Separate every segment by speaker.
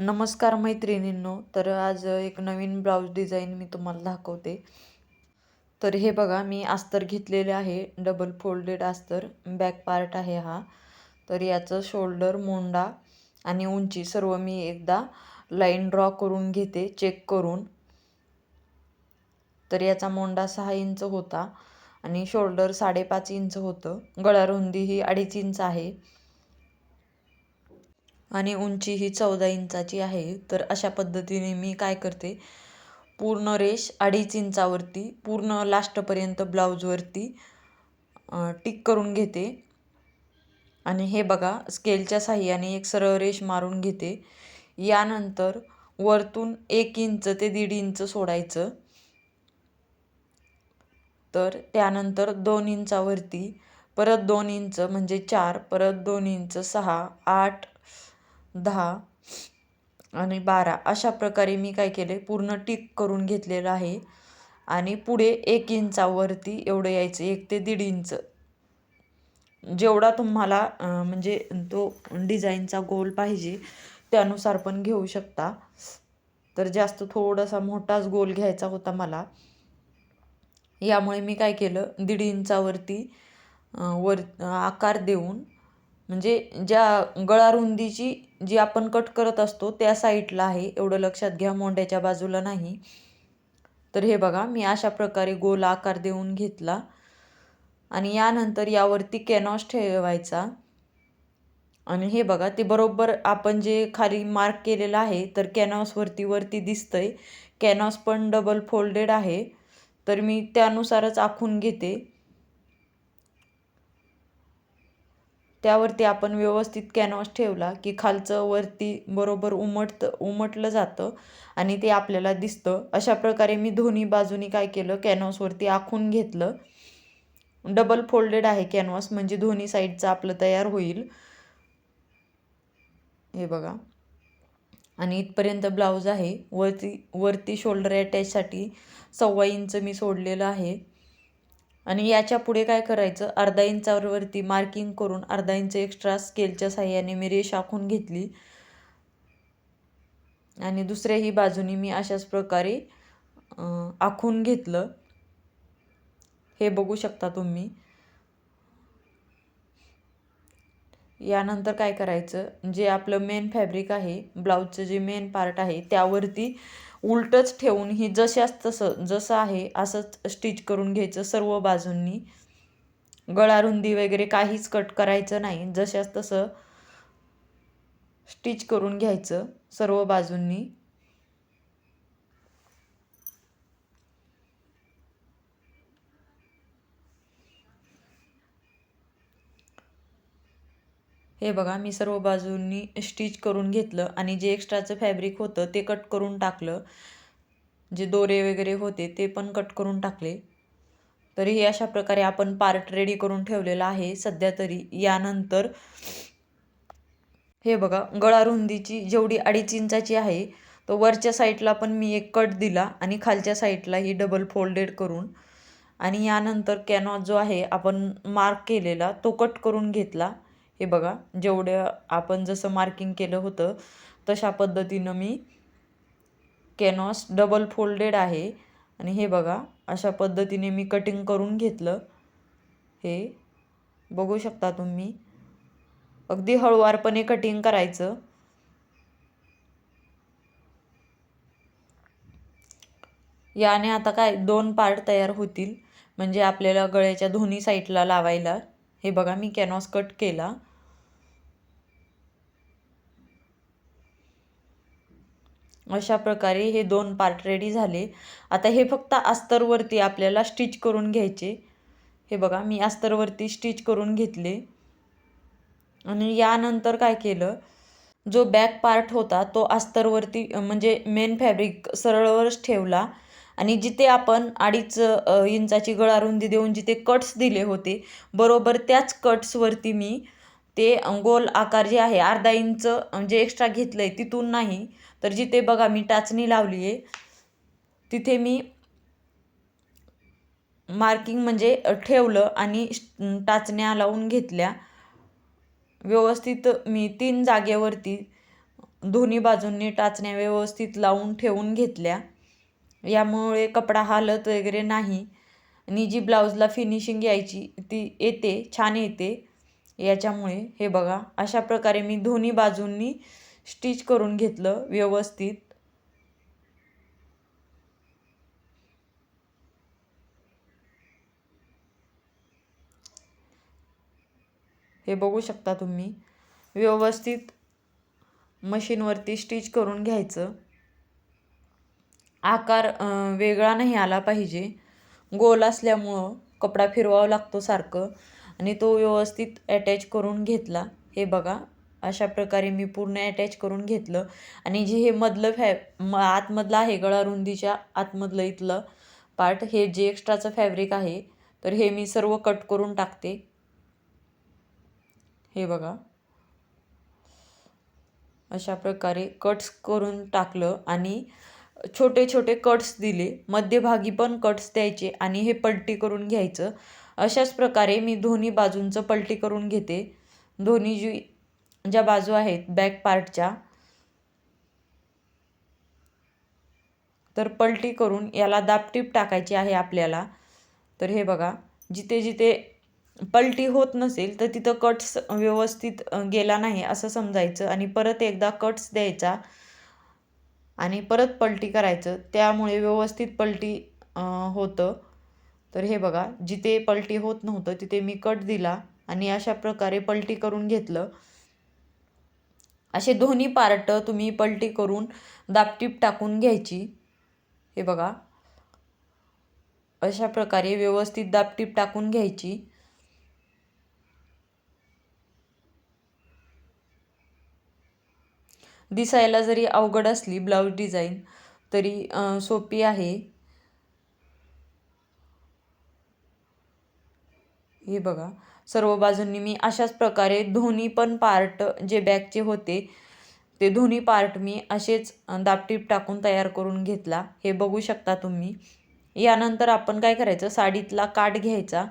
Speaker 1: नमस्कार मैत्रिणींनो तर आज एक नवीन ब्लाऊज डिझाईन मी तुम्हाला दाखवते. तर हे बघा मी अस्तर घेतलेले आहे डबल फोल्डेड अस्तर बॅक पार्ट आहे हा. तर याचं शोल्डर मोंडा आणि उंची सर्व मी एकदा लाईन ड्रॉ करून घेते चेक करून. तर याचा मोंडा सहा इंच होता आणि शोल्डर साडेपाच इंच होतं. गळारुंदी ही अडीच इंच आहे. आणि उंची ही चौदा इंचाची आहे. तर अशा पद्धतीने मी काय करते? पूर्ण रेष अडीच इंचावरती पूर्ण लास्टपर्यंत ब्लाऊजवरती टिक करून घेते. आणि हे बघा स्केलच्या साह्याने एक सरळ रेष मारून घेते. यानंतर वरतून एक इंच ते दीड इंच सोडायचं. तर त्यानंतर दोन इंचावरती परत दोन इंच म्हणजे चार परत दोन इंच सहा आठ दहा आणि बारा. अशा प्रकारे मी काय केले? पूर्ण टिक करून घेतलेलं आहे. आणि पुढे एक इंचावरती एवढं यायचं एक ते दीड इंच. जेवढा तुम्हाला म्हणजे तो डिझाईनचा गोल पाहिजे त्यानुसार पण घेऊ शकता. तर जास्त थोडासा मोठाच गोल घ्यायचा होता मला. यामुळे मी काय केलं? दीड इंचावरती वर आकार देऊन म्हणजे ज्या गळारुंदीची जी आपण कट करत असतो त्या साईडला आहे. एवढं लक्षात घ्या मोंड्याच्या बाजूला नाही. तर हे बघा मी अशा प्रकारे गोल आकार देऊन घेतला. आणि यानंतर यावरती कॅनॉस ठेवायचा. आणि हे बघा ते बरोबर आपण जे खाली मार्क केलेलं आहे तर कॅनॉसवरती वरती दिसतंय. कॅनॉस पण डबल फोल्डेड आहे. तर मी त्यानुसारच आखून घेते. त्यावरती आपण व्यवस्थित कॅनव्हास ठेवला की खालचं वरती बरोबर उमटतं उमटलं जातं आणि ते आपल्याला दिसतं. अशा प्रकारे मी दोन्ही बाजूनी काय केलं? कॅनव्हासवरती आखून घेतलं. डबल फोल्डेड आहे कॅनव्हास म्हणजे दोन्ही साईडचं आपलं तयार होईल. हे बघा. आणि इथपर्यंत ब्लाऊज आहे. वरती वरती शोल्डर अटॅचसाठी सव्वा इंच मी सोडलेलं आहे. आणि याच्यापुढे काय करायचं? अर्धा इंचावरती मार्किंग करून अर्धा इंच एक्स्ट्रा स्केलच्या साह्याने मी रेष आखून घेतली. आणि दुसऱ्याही बाजूनी मी अशाच प्रकारे आखून घेतलं. हे बघू शकता तुम्ही. यानंतर काय करायचं? जे आपलं मेन फॅब्रिक आहे ब्लाऊजचं जे मेन पार्ट आहे त्यावरती उलटच ठेवून ही जशाच तसं जसं आहे असंच स्टिच करून घ्यायचं सर्व बाजूंनी. गळारुंदी वगैरे काहीच कट करायचं नाही. जशाच तसं स्टिच करून घ्यायचं सर्व बाजूंनी. हे बघा मी सर्व बाजूंनी स्टिच करून घेतलं आणि जे एक्स्ट्राचं फॅब्रिक होतं ते कट करून टाकलं. जे दोरे वगैरे होते ते पण कट करून टाकले. तरीही अशा प्रकारे आपण पार्ट रेडी करून ठेवलेला आहे. सध्या तरी यानंतर हे बघा गळारुंदीची जेवढी अडीच इंचाची आहे तो वरच्या साईडला पण मी एक कट दिला आणि खालच्या साईडला ही डबल फोल्डेड करून. आणि यानंतर कॅनॉ जो आहे आपण मार्क केलेला तो कट करून घेतला. हे बघा जेवढं आपण जसं मार्किंग केलं होतं तशा पद्धतीनं मी कॅनॉस डबल फोल्डेड आहे. आणि हे बघा अशा पद्धतीने मी कटिंग करून घेतलं. हे बघू शकता तुम्ही. अगदी हळुवारपणे कटिंग करायचं. याने आता काय दोन पार्ट तयार होतील. म्हणजे आपल्याला गळ्याच्या दोन्ही साईडला लावायला. हे बघा मी कॅनॉस कट केला. अशा प्रकारे हे दोन पार्ट रेडी झाले. आता हे फक्त अस्तरवरती आपल्याला स्टिच करून घ्यायचे. हे बघा मी अस्तरवरती स्टिच करून घेतले. आणि यानंतर काय केलं? जो बॅक पार्ट होता तो अस्तरवरती म्हणजे मेन फॅब्रिक सरळवरच ठेवला. आणि जिथे आपण अडीच इंचाची गळारुंदी देऊन जिथे कट्स दिले होते बरोबर त्याच कट्सवरती मी ते गोल आकार जे आहे अर्धा इंच म्हणजे जे एक्स्ट्रा घेतलं आहे तिथून नाही. तर जिथे बघा मी टाचणी लावली आहे तिथे मी मार्किंग म्हणजे ठेवलं आणि टाचण्या लावून घेतल्या. व्यवस्थित मी तीन जागेवरती दोन्ही बाजूंनी टाचण्या व्यवस्थित लावून ठेवून घेतल्या. यामुळे कपडा हालत वगैरे नाही. आणि जी ब्लाऊजला फिनिशिंग यायची ती येते छान येते. याच्यामुळे हे बघा अशा प्रकारे मी दोन्ही बाजूंनी स्टिच करून घेतलं व्यवस्थित. हे बघू शकता तुम्ही. व्यवस्थित मशीनवरती स्टिच करून घ्यायचं. आकार वेगळा नाही आला पाहिजे. गोल असल्यामुळं कपडा फिरवावा लागतो सारखं आणि तो व्यवस्थित अटॅच करून घेतला. हे बघा अशा प्रकारे मी पूर्ण अटॅच करून घेतलं. आणि जे हे मधलं फॅ म आतमधलं आहे गळा रुंदीच्या आतमधलं इथलं पार्ट हे जे एक्स्ट्राचं फॅब्रिक आहे तर हे मी सर्व कट करून टाकते. हे बघा. अशा प्रकारे कट्स करून टाकलं आणि छोटे छोटे कट्स दिले. मध्यभागी पण कट्स द्यायचे आणि हे पलटी करून घ्यायचं. अशाच प्रकारे मी दोन्ही बाजूंचं पलटी करून घेते. दोन्ही जी ज्या बाजू आहेत बॅक पार्टच्या तर पलटी करून याला दापटीप टाकायची आहे आपल्याला. तर हे बघा जिथे जिथे पलटी होत नसेल तर तिथं कट्स व्यवस्थित गेला नाही असं समजायचं आणि परत एकदा कट्स द्यायचा. आणि परत पलटी करायचं. त्यामुळे व्यवस्थित पलटी होतं. तर हे बघा जिथे पलटी होत नव्हतं तिथे मी कट दिला आणि अशा प्रकारे पलटी करून घेतलं. असे दोन्ही पार्ट तुम्ही पलटी करून दापटीप टाकून घ्यायची. हे बघा. अशा प्रकारे व्यवस्थित दापटीप टाकून घ्यायची. दिसायला जरी अवघड असली ब्लाऊज डिझाईन तरी सोपी आहे. हे बघा सर्व बाजूंनी मी अशाच प्रकारे दोन्ही पण पार्ट जे बॅगचे होते ते दोन्ही पार्ट मी असेच दापटीप टाकून तयार करून घेतला. हे बघू शकता तुम्ही. यानंतर आपण काय करायचं? साडीतला काठ घ्यायचा.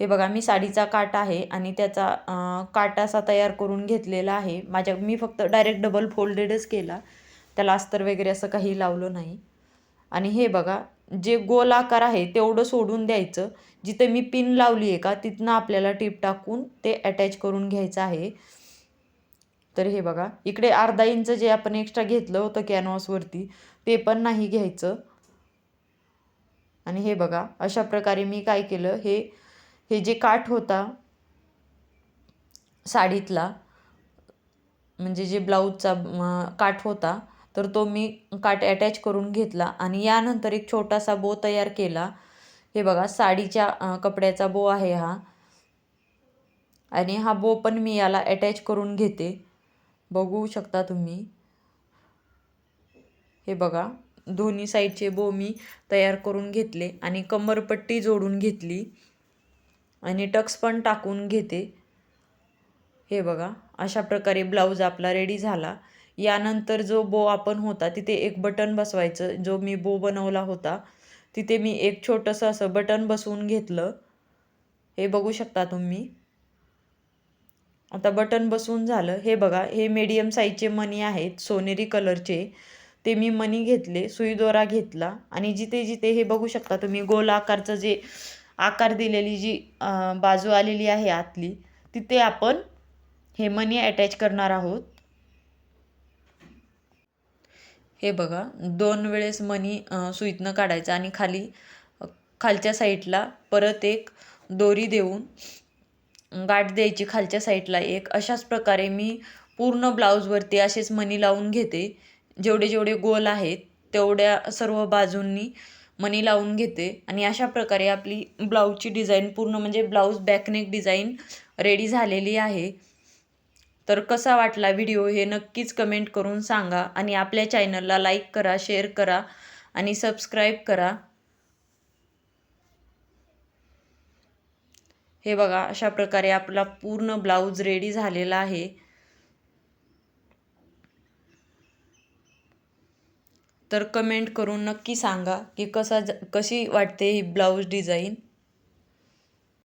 Speaker 1: हे बघा मी साडीचा काट आहे आणि त्याचा काट असा तयार करून घेतलेला आहे. माझ्या मी फक्त डायरेक्ट डबल फोल्डेडच केला. त्याला अस्तर वगैरे असं काही लावलं नाही. आणि हे बघा जे गोल आकार आहे तेवढं सोडून द्यायचं. जिथे मी पिन लावली आहे का तिथनं आपल्याला टीप टाकून ते अटॅच करून घ्यायचं आहे. तर हे बघा इकडे अर्धा इंच जे आपण एक्स्ट्रा घेतलं होतं कॅनव्हासवरती ते पण नाही घ्यायचं. आणि हे बघा अशा प्रकारे मी काय केलं हे हे जे काठ होता साडीतला म्हणजे जे ब्लाऊजचा काठ होता तर तो मी काठ अटॅच करून घेतला आणि यानंतर एक छोटासा बो तयार केला. हे बघा साडीच्या कपड्याचा बो आहे हा. आणि हा बो पण मी याला अटॅच करून घेते. बघू शकता तुम्ही. हे बघा दोन्ही साईडचे बो मी तयार करून घेतले आणि कमरपट्टी जोडून घेतली. आणि टक्स पण टाकून घेते. हे बघा अशा प्रकारे ब्लाऊज आपला रेडी झाला. यानंतर जो बो आपण होता तिथे एक बटन बसवायचं. जो मी बो बनवला होता तिथे मी एक छोटंसं असं बटन बसवून घेतलं. हे बघू शकता तुम्ही. आता बटन बसवून झालं. हे बघा हे मीडियम साईजचे मनी आहेत सोनेरी कलरचे ते मी मनी घेतले सुई दोरा घेतला. आणि जिथे जिथे हे बघू शकता तुम्ही गोल आकारचं जे आकार दिलेली जी बाजू आलेली आहे आतली तिथे आपण हे मनी अटॅच करणार आहोत. हे बघा दोन वेळेस मनी सुईतनं काढायचं आणि खाली खालच्या साईडला परत एक दोरी देऊन गाठ द्यायची खालच्या साईडला एक. अशाच प्रकारे मी पूर्ण ब्लाऊजवरती असेच मनी लावून घेते. जेवढे जेवढे गोल आहेत तेवढ्या सर्व बाजूंनी मनी लावून घेते आणि अशा प्रकारे आपली ब्लाऊजची डिझाईन पूर्ण म्हणजे ब्लाऊज बॅकनेक डिझाईन रेडी झालेली आहे. तर कसा वाटला व्हिडिओ हे नक्कीच कमेंट करून सांगा आणि आपल्या चॅनलला लाईक करा शेअर करा आणि सबस्क्राईब करा. हे बघा अशा प्रकारे आपला पूर्ण ब्लाऊज रेडी झालेला आहे. तर कमेंट करून नक्की सांगा की कसा ज कशी वाटते ही ब्लाऊज डिझाईन.